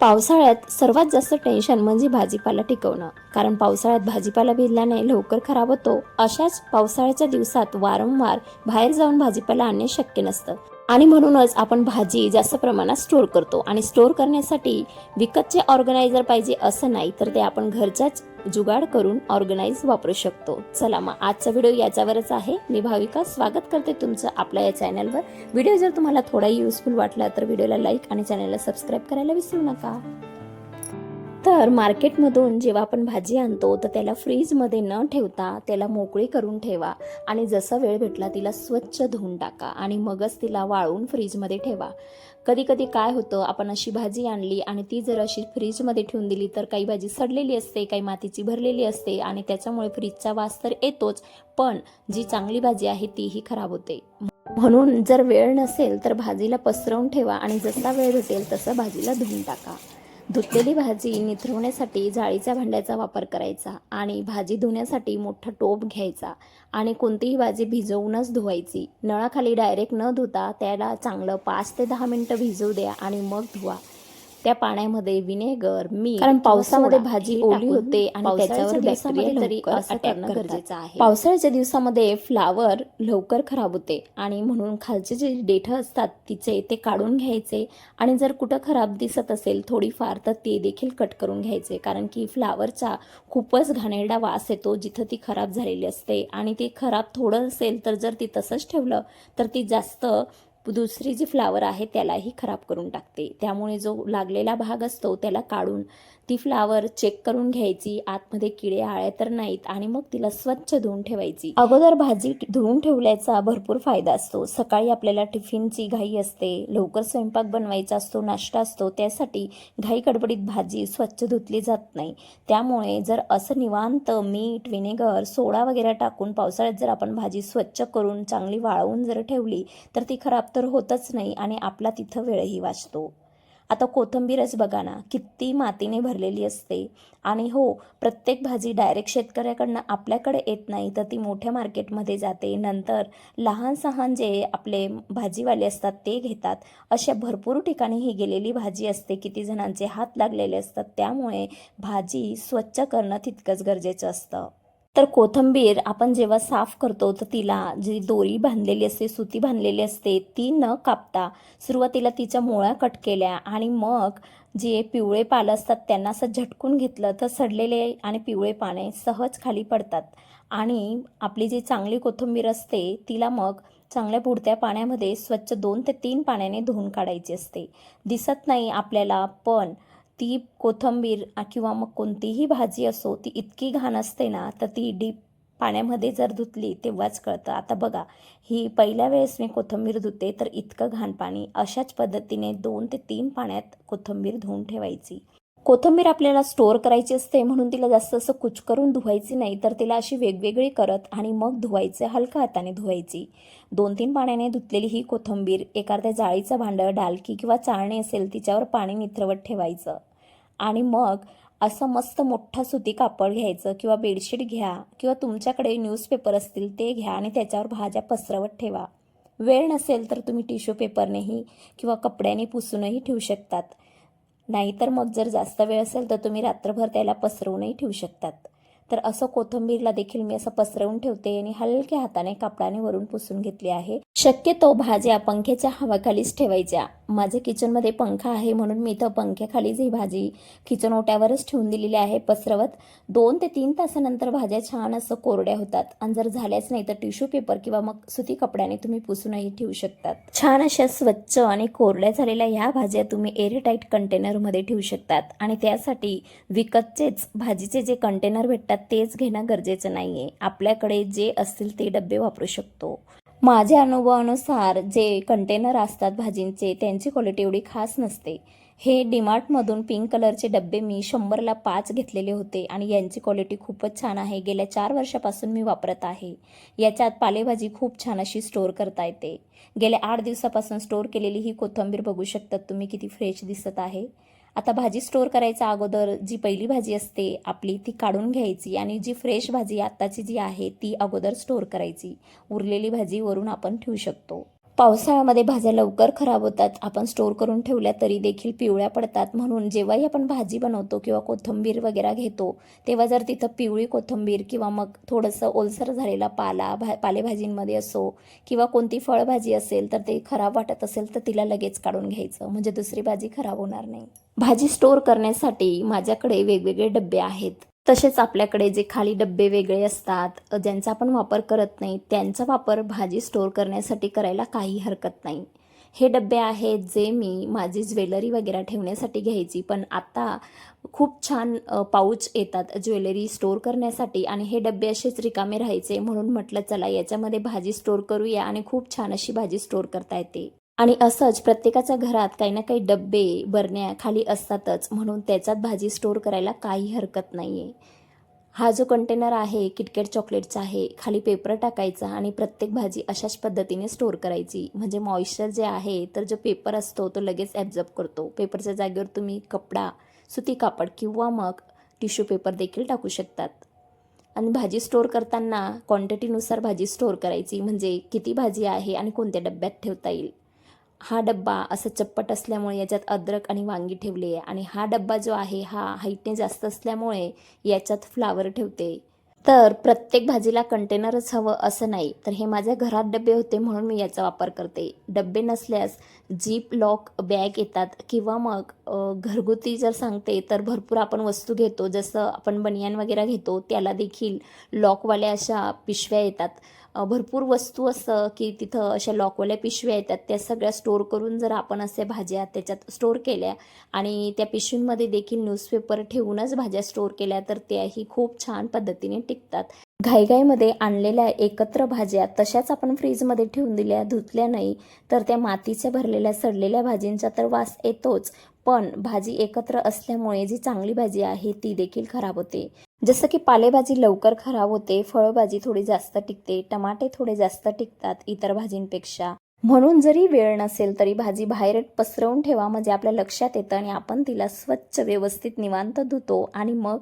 पावसाळ्यात सर्वात जास्त टेन्शन म्हणजे भाजीपाला टिकवणं. कारण पावसाळ्यात भाजीपाला भिजल्याने लवकर खराब होतो. अशाच पावसाळ्याच्या दिवसात वारंवार बाहेर जाऊन भाजीपाला आणणे शक्य नसतं. आणि म्हणूनच आपण भाजी जास्त प्रमाणात स्टोअर करतो. आणि स्टोअर करण्यासाठी विकतचे ऑर्गनायझर पाहिजे असं नाही तर ते आपण घरच्याच जुगाड करून ऑर्गनाईज वापरू शकतो. चला मग आजचा व्हिडिओ याच्यावरच आहे. मी भाविका स्वागत करते तुमचं आपल्या या चॅनलवर व्हिडिओ जर तुम्हाला थोडाही युजफुल वाटला तर व्हिडिओला लाईक आणि चॅनलला सबस्क्राईब करायला विसरू नका. तर मार्केटमधून जेव्हा आपण भाजी आणतो तर त्याला फ्रीजमध्ये न ठेवता त्याला मोकळी करून ठेवा आणि जसा वेळ भेटला तिला स्वच्छ धुवून टाका आणि मगच तिला वाळवून फ्रीजमध्ये ठेवा. कधी कधी काय होतं आपण अशी भाजी आणली आणि ती जर अशी फ्रीजमध्ये ठेवून दिली तर काही भाजी सडलेली असते काही मातीची भरलेली असते आणि त्याच्यामुळे फ्रीजचा वास तर येतोच पण जी चांगली भाजी आहे तीही खराब होते. म्हणून जर वेळ नसेल तर भाजीला पसरवून ठेवा आणि जसा वेळ भेटेल तसं भाजीला धुवून टाका. धुतलेली भाजी निथरवण्यासाठी जाळीच्या भांड्याचा वापर करायचा आणि भाजी धुण्यासाठी मोठा टोप घ्यायचा आणि कोणतीही भाजी भिजवूनच धुवायची. नळाखाली डायरेक्ट न धुता त्याला चांगलं पाच ते दहा मिनटं भिजवू द्या आणि मग धुवा. त्या पाण्यामध्ये विनेगर मीठ कारण पावसामध्ये भाजी ओली होते आणि त्याच्यावर बॅक्टेरिया तरी गरजेचं आहे पावसाळ्याच्या दिवसामध्ये फ्लावर लवकर खराब होते आणि म्हणून खालचे जे देठ असतात तिचे ते काढून घ्यायचे आणि जर कुठं खराब दिसत असेल थोडीफार तर ते देखील कट करून घ्यायचे. कारण की फ्लावरचा खूपच घाणेरडा वास येतो जिथं ती खराब झालेली असते आणि ते खराब थोडं असेल तर जर ती तसंच ठेवलं तर ती जास्त दुसरी जी फ्लावर आहे त्यालाही खराब करून टाकते. त्यामुळे जो लागलेला भाग असतो त्याला काढून ती फ्लावर चेक करून घ्यायची. आतमध्ये किडे आळे तर नाहीत आणि मग तिला स्वच्छ धुवून ठेवायची. अगोदर भाजी धुवून ठेवल्याचा भरपूर फायदा असतो. सकाळी आपल्याला टिफिनची घाई असते लवकर स्वयंपाक बनवायचा असतो नाश्ता असतो त्यासाठी घाई गडबडीत भाजी स्वच्छ धुतली जात नाही. त्यामुळे जर असं निवांत मीठ विनेगर सोडा वगैरे टाकून पावसाळ्यात जर आपण भाजी स्वच्छ करून चांगली वाळवून जर ठेवली तर ती खराब तर होतच नाही आणि आपला तिथं वेळही वाचतो. आता कोथिंबीरच बघा ना किती मातीने भरलेली असते. आणि हो प्रत्येक भाजी डायरेक्ट शेतकऱ्याकडनं आपल्याकडे येत नाही तर ती मोठ्या मार्केटमध्ये जाते. नंतर लहान सहान जे आपले भाजीवाले असतात ते घेतात. अशा भरपूर ठिकाणी ही गेलेली भाजी असते. किती जणांचे हात लागलेले असतात. त्यामुळे भाजी स्वच्छ करणं तितकंच गरजेचं असतं. तर कोथंबीर आपण जेव्हा साफ करतो तर तिला जी दोरी बांधलेली असते सुती बांधलेली असते ती न कापता सुरुवातीला तिच्या मुळ्या कट केल्या आणि मग जे पिवळे पालं असतात त्यांना असं झटकून घेतलं तर सडलेले आणि पिवळे पाने सहज खाली पडतात. आणि आपली जी चांगली कोथिंबीर असते तिला मग चांगल्या पुढत्या पाण्यामध्ये स्वच्छ दोन ते तीन पाण्याने धुवून काढायची असते. दिसत नाही आपल्याला पण ती कोथंबीर किंवा मग कोणतीही भाजी असो ती इतकी घाण असते ना तर ती डीप पाण्यामध्ये जर धुतली तेव्हाच कळतं. आता बघा ही पहिल्या वेळेस मी कोथिंबीर धुते तर इतकं घाण पाणी. अशाच पद्धतीने दोन ते तीन पाण्यात कोथिंबीर धुवून ठेवायची. कोथिंबीर आपल्याला स्टोअर करायची असते म्हणून तिला जास्त असं कुचकरून धुवायची नाही तर तिला अशी वेगवेगळी करत आणि मग धुवायचे हलका हाताने धुवायची. दोन तीन पाण्याने धुतलेली ही कोथिंबीर एखाद्या जाळीचं भांडं डालकी किंवा चाळणी असेल तिच्यावर पाणी निथरवत ठेवायचं. आणि मग असं मस्त मोठं सुती कापड घ्यायचं किंवा बेडशीट घ्या किंवा तुमच्याकडे न्यूजपेपर असतील ते घ्या आणि त्याच्यावर भाज्या पसरवत ठेवा. वेळ नसेल तर तुम्ही टिश्यू पेपरनेही किंवा कपड्याने पुसूनही ठेवू शकतात. नाहीतर मग जर जास्त वेळ असेल तर तुम्ही रात्रभर त्याला पसरवूनही ठेवू शकतात. तर असं कोथिंबीरला देखील मी असं पसरवून ठेवते आणि हलक्या हाताने कापडाने वरून पुसून घेतली आहे. शक्यतो भाज्या पंख्याच्या हवाखालीच ठेवायच्या. माझ्या किचनमध्ये पंखा आहे म्हणून मी इथं पंख्याखालीच ही भाजी किचन ओट्यावरच ठेवून दिलेली आहे पसरवत. दोन ते तीन तासानंतर भाज्या छान असं कोरड्या होतात आणि जर झाल्याच नाही तर टिश्यू पेपर किंवा मग सुती कपड्याने तुम्ही पुसूनही ठेवू शकतात. छान अशा स्वच्छ आणि कोरड्या झालेल्या ह्या भाज्या तुम्ही एअरटाईट कंटेनरमध्ये ठेवू शकतात आणि त्यासाठी विकतचेच भाजीचे जे कंटेनर भेटतात तेच घेणं गरजेचं नाही आहे आपल्याकडे जे असतील ते डबे वापरू शकतो. माझ्या अनुभवानुसार जे कंटेनर असतात भाजींचे त्यांची क्वालिटी एवढी खास नसते. हे डीमार्टमधून पिंक कलरचे डबे मी शंभरला पाच घेतलेले होते आणि यांची क्वालिटी खूपच छान आहे. गेल्या चार वर्षापासून मी वापरत आहे. याच्यात पालेभाजी खूप छान अशी स्टोअर करता येते. गेल्या आठ दिवसापासून स्टोअर केलेली ही कोथिंबीर बघू शकतात तुम्ही किती फ्रेश दिसत आहे. आता भाजी स्टोअर करायच्या अगोदर जी पहिली भाजी असते आपली ती काढून घ्यायची आणि जी फ्रेश भाजी आत्ताची जी आहे ती अगोदर स्टोअर करायची. उरलेली भाजी वरून आपण ठेवू शकतो. पावसाळ्यामध्ये भाज्या लवकर खराब होतात. आपण स्टोर करून ठेवल्या तरी देखील पिवळ्या पडतात. म्हणून जेव्हाही आपण भाजी बनवतो किंवा कोथिंबीर वगैरे घेतो तेव्हा जर तिथं पिवळी कोथिंबीर किंवा मग थोडंसं ओलसर झालेला पाला भा पालेभाजींमध्ये असो किंवा कोणती फळभाजी असेल तर ते खराब वाटत असेल तर तिला लगेच काढून घ्यायचं. म्हणजे दुसरी भाजी खराब होणार नाही. भाजी स्टोर करण्यासाठी माझ्याकडे वेगवेगळे डबे आहेत. तसेच आपल्याकडे जे खाली डब्बे वेगळे असतात ज्यांचा आपण वापर करत नाही त्यांचा वापर भाजी स्टोर करण्यासाठी करायला काही हरकत नाही. हे डबे आहेत जे मी माझी ज्वेलरी वगैरे ठेवण्यासाठी घ्यायची पण आता खूप छान पाऊच येतात ज्वेलरी स्टोर करण्यासाठी आणि हे डबे असेच रिकामे राहायचे म्हणून म्हटलं चला याच्यामध्ये भाजी स्टोर करूया आणि खूप छान अशी भाजी स्टोअर करता येते. आणि असंच प्रत्येकाच्या घरात काही ना काही डब्बे बरण्या खाली असतातच. म्हणून त्याच्यात भाजी स्टोर करायला काही हरकत नाही आहे हा जो कंटेनर आहे किटकॅट चॉकलेटचा आहे खाली पेपर टाकायचा आणि प्रत्येक भाजी अशाच पद्धतीने स्टोअर करायची. म्हणजे मॉइश्चर जे आहे तर जो पेपर असतो तो लगेच ॲब्झॉर्ब करतो. पेपरच्या जागेवर तुम्ही कपडा सुती कापड किंवा मग टिश्यू पेपर देखील टाकू शकतात. आणि भाजी स्टोअर करताना क्वांटिटीनुसार भाजी स्टोअर करायची. म्हणजे किती भाजी आहे आणि कोणत्या डब्यात ठेवता येईल. हा डब्बा असं चप्पट असल्यामुळे याच्यात अद्रक आणि वांगी ठेवली आहे. आणि हा डब्बा जो आहे हा हाईटने जास्त असल्यामुळे याच्यात फ्लावर ठेवते. तर प्रत्येक भाजीला कंटेनरच हवं असं नाही. तर हे माझ्या घरात डबे होते म्हणून मी याचा वापर करते. डबे नसल्यास जीप लॉक बॅग येतात किंवा मग घरगुती जर सांगते तर भरपूर आपण वस्तू घेतो. जसं आपण बनियान वगैरे घेतो त्याला देखील लॉकवाल्या अशा पिशव्या येतात. भरपूर वस्तू असं की तिथं अशा लॉकवाल्या पिशव्या येतात. त्या सगळ्या स्टोअर करून जर आपण असे भाज्या त्याच्यात स्टोअर केल्या आणि त्या पिशवींमध्ये देखील न्यूजपेपर ठेवूनच भाज्या स्टोअर केल्या तर त्याही खूप छान पद्धतीने टिकतात. घाईघाईमध्ये आणलेल्या एकत्र भाज्या तशाच आपण फ्रीजमध्ये ठेवून दिल्या धुतल्या नाही तर त्या मातीच्या भरलेल्या सडलेल्या भाजींचा तर वास येतोच. पण भाजी एकत्र असल्यामुळे जी चांगली भाजी आहे ती देखील खराब होते. जसं की पालेभाजी लवकर खराब होते फळभाजी थोडी जास्त टिकते टमाटे थोडे जास्त टिकतात इतर भाजींपेक्षा. म्हणून जरी वेळ नसेल तरी भाजी बाहेर पसरवून ठेवा म्हणजे आपल्या लक्षात येतं आणि आपण तिला स्वच्छ व्यवस्थित निवांत धुतो आणि मग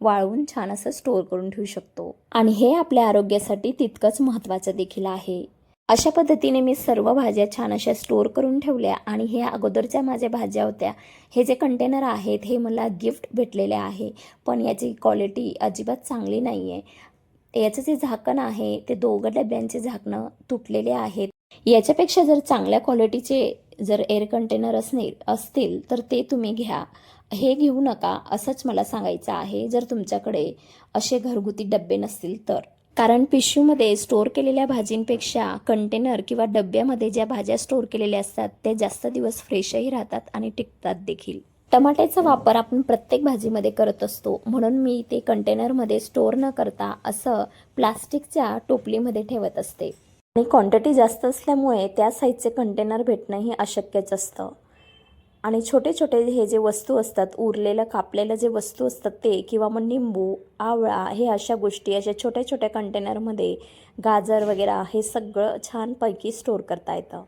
वाळवून छान असं स्टोअर करून ठेवू शकतो. आणि हे आपल्या आरोग्यासाठी तितकंच महत्त्वाचं देखील आहे. अशा पद्धतीने मी सर्व भाज्या छान अशा स्टोअर करून ठेवल्या आणि हे अगोदरच्या माझ्या भाज्या होत्या. हे जे कंटेनर आहेत हे मला गिफ्ट भेटलेले आहे. पण याची क्वालिटी अजिबात चांगली नाही आहे याचं जे झाकण आहे ते दोघं डब्यांचे झाकणं तुटलेले आहेत. याच्यापेक्षा जर चांगल्या क्वालिटीचे जर एअर कंटेनर असणे असतील तर ते तुम्ही घ्या. हे घेऊ नका असंच मला सांगायचं आहे. जर तुमच्याकडे असे घरगुती डबे नसतील तर. कारण पिशवीमध्ये स्टोअर केलेल्या भाजींपेक्षा कंटेनर किंवा डब्यामध्ये ज्या भाज्या स्टोअर केलेल्या असतात त्या जास्त दिवस फ्रेशही राहतात आणि टिकतात देखील. टमाट्याचा वापर आपण प्रत्येक भाजीमध्ये करत असतो. म्हणून मी ते कंटेनरमध्ये स्टोअर न करता असं प्लास्टिकच्या टोपलीमध्ये ठेवत असते. आणि क्वांटिटी जास्त असल्यामुळे त्या साईजचे कंटेनर भेटणंही अशक्यच असतं. आणि छोटे छोटे हे जे वस्तू असतात उरलेलं कापलेलं जे वस्तू असतात ते किंवा मग निंबू आवळा हे अशा गोष्टी अशा छोट्या छोट्या कंटेनरमध्ये गाजर वगैरे हे सगळं छानपैकी स्टोअर करता येतं.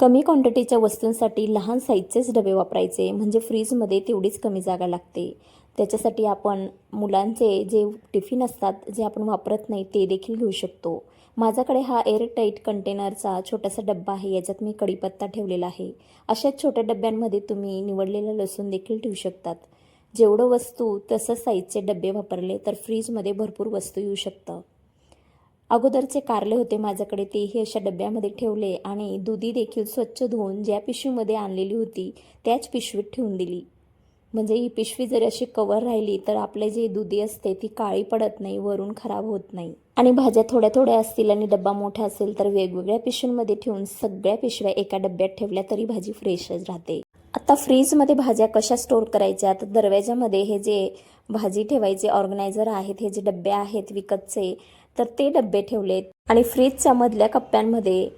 कमी क्वांटिटीच्या वस्तूंसाठी लहान साईजचेच डबे वापरायचे म्हणजे फ्रीजमध्ये तेवढीच कमी जागा लागते. त्याच्यासाठी आपण मुलांचे जे टिफिन असतात जे आपण वापरत नाही ते देखील घेऊ शकतो. माझ्याकडे हा एअरटाईट कंटेनरचा छोटासा डब्बा आहे याच्यात मी कढीपत्ता ठेवलेला आहे. अशाच छोट्या डब्यांमध्ये तुम्ही निवडलेलं लसूण देखील ठेवू शकतात. जेवढं वस्तू तसं साईजचे डबे वापरले तर फ्रीजमध्ये भरपूर वस्तू येऊ शकतं. अगोदरचे कारले होते माझ्याकडे तेही अशा डब्यामध्ये ठेवले आणि दुधी देखील स्वच्छ धुवून ज्या पिशवीमध्ये आणलेली होती त्याच पिशवीत ठेवून दिली. म्हणजे ही पिशवी जरी अशी कवर राहिली तर आपले जे दुधी असते ती काळी पडत नाही वरून खराब होत नाही. आणि भाज्या थोड्या थोड्या असतील आणि डब्बा मोठा असेल तर वेगवेगळ्या पिशवींमध्ये ठेवून सगळ्या पिशव्या एका डब्यात ठेवल्या तरी भाजी फ्रेशच राहते. आता फ्रीजमध्ये भाज्या कशा स्टोअर करायच्या? तर दरवाजामध्ये हे जे भाजी ठेवायचे ऑर्गनायझर आहेत हे जे डब्बे आहेत विकतचे तर ते डब्बे ठेवलेत. आणि फ्रीजच्या मधल्या कप्प्यांमध्ये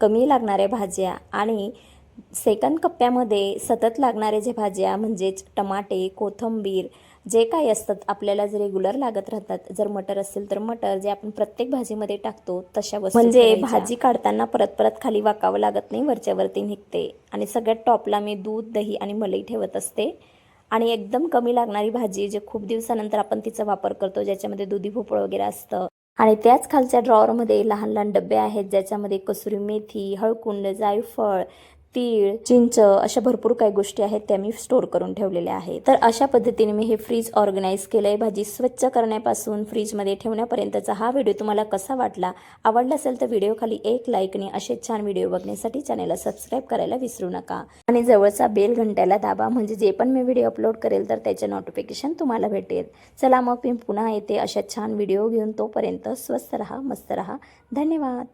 कमी लागणाऱ्या भाज्या आणि सेकंड कप्प्यामध्ये सतत लागणारे जे भाज्या म्हणजेच टमाटे कोथंबीर जे काही असतात आपल्याला जे रेग्युलर लागत राहतात जर मटर असेल तर मटर जे आपण प्रत्येक भाजीमध्ये टाकतो तशा वस्तू म्हणजे. भाजी काढताना परत परत खाली वाकावं लागत नाही वरच्या वरती निघते. आणि सगळ्यात टॉपला मी दूध दही आणि मलाई ठेवत असते. आणि एकदम कमी लागणारी भाजी जे खूप दिवसानंतर आपण तिचा वापर करतो ज्याच्यामध्ये दुधी भोपळं वगैरे असतं. आणि त्याच खालच्या ड्रॉवरमध्ये लहान लहान डबे आहेत ज्याच्यामध्ये कसुरी मेथी हळकुंड जायफळ तीळ चिंच अशा भरपूर काही गोष्टी आहेत त्या मी स्टोअर करून ठेवलेल्या आहेत. तर अशा पद्धतीने मी हे फ्रीज ऑर्गनाईज केलंय. भाजी स्वच्छ करण्यापासून फ्रीजमध्ये ठेवण्यापर्यंतचा हा व्हिडिओ तुम्हाला कसा वाटला? आवडला असेल तर व्हिडिओ खाली एक लाईकने असे छान व्हिडिओ बघण्यासाठी चॅनलला सबस्क्राईब करायला विसरू नका. आणि जवळचा बेल घंट्याला दाबा. म्हणजे जे पण मी व्हिडिओ अपलोड करेल तर त्याचे नोटिफिकेशन तुम्हाला भेटेल. चला मग मी पुन्हा येते अशा छान व्हिडिओ घेऊन तोपर्यंत स्वस्त रहा मस्त रहा. धन्यवाद.